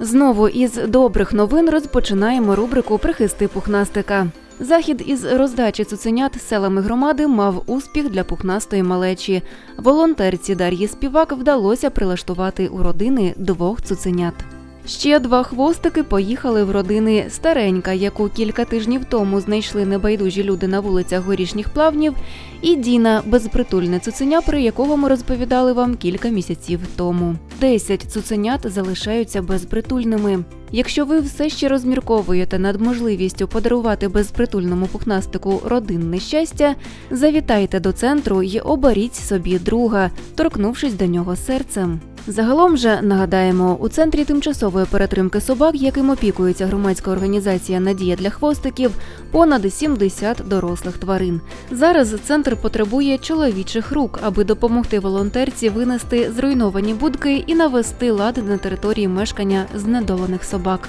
Знову із добрих новин розпочинаємо рубрику Прихисти пухнастика. Захід із роздачі цуценят селами громади мав успіх для пухнастої малечі. Волонтерці Дар'ї Співак вдалося прилаштувати у родини двох цуценят. Ще два хвостики поїхали в родини старенька, яку кілька тижнів тому знайшли небайдужі люди на вулицях горішніх плавнів, і Діна безпритульне цуценя, про якого ми розповідали вам кілька місяців тому. Десять цуценят залишаються безпритульними. Якщо ви все ще розмірковуєте над можливістю подарувати безпритульному пухнастику родинне щастя, завітайте до центру і оберіть собі друга, торкнувшись до нього серцем. Загалом же нагадаємо, у центрі тимчасової перетримки собак, яким опікується громадська організація Надія для хвостиків, понад 70 дорослих тварин. Зараз центр потребує чоловічих рук, аби допомогти волонтерці винести зруйновані будки і навести лад на території мешкання знедолених собак.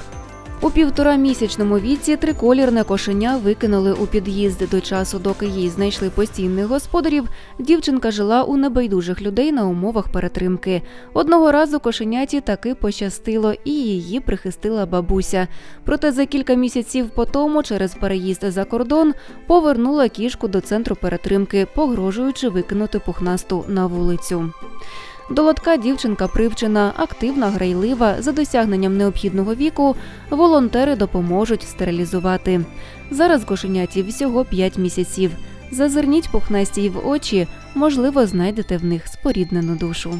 У півторамісячному віці триколірне кошеня викинули у під'їзд до часу, доки їй знайшли постійних господарів. Дівчинка жила у небайдужих людей на умовах перетримки. Одного разу кошеняті таки пощастило, і її прихистила бабуся. Проте за кілька місяців по тому, через переїзд за кордон, повернула кішку до центру перетримки, погрожуючи викинути пухнасту на вулицю. До лотка дівчинка привчена, активна, грайлива. За досягненням необхідного віку волонтери допоможуть стерилізувати. Зараз кошеняті всього 5 місяців. Зазирніть пухнастій в очі, можливо, знайдете в них споріднену душу.